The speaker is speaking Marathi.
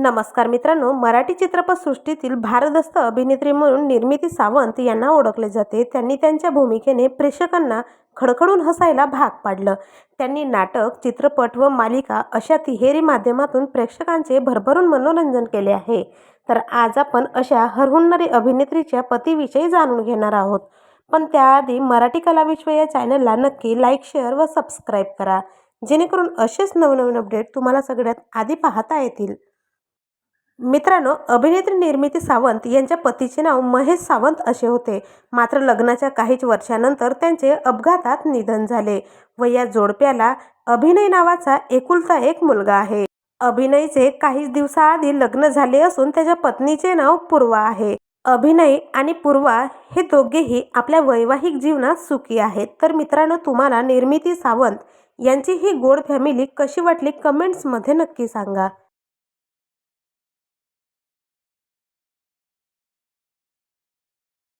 नमस्कार मित्रांनो मराठी चित्रपटसृष्टीतील भारदस्त अभिनेत्री म्हणून निर्मिती सावंत यांना ओळखले जाते. त्यांनी त्यांच्या भूमिकेने प्रेक्षकांना खडखडून हसायला भाग पाडलं. त्यांनी नाटक चित्रपट व मालिका अशा तिहेरी माध्यमातून प्रेक्षकांचे भरभरून मनोरंजन केले आहे. तर आज आपण अशा हरहुन्नरी अभिनेत्रीच्या पतीविषयी जाणून घेणार आहोत. पण त्याआधी मराठी कलाविश्व या चॅनलला नक्की लाईक शेअर व सबस्क्राईब करा. जेणेकरून असेच नवनवीन अपडेट तुम्हाला सगळ्यात आधी पाहता येतील. मित्रांनो अभिनेत्री निर्मिती सावंत यांच्या पतीचे नाव महेश सावंत असे होते. मात्र लग्नाच्या काहीच वर्षानंतर त्यांचे अपघातात निधन झाले व या जोडप्याला अभिनय नावाचा एकुलता एक मुलगा आहे. अभिनयचे काहीच दिवसाआधी लग्न झाले असून त्याच्या पत्नीचे नाव पूर्वा आहे. अभिनय आणि पूर्वा हे दोघेही आपल्या वैवाहिक जीवनात सुखी आहेत. तर मित्रांनो तुम्हाला निर्मिती सावंत यांची ही गोड फॅमिली कशी वाटली कमेंट्समध्ये नक्की सांगा.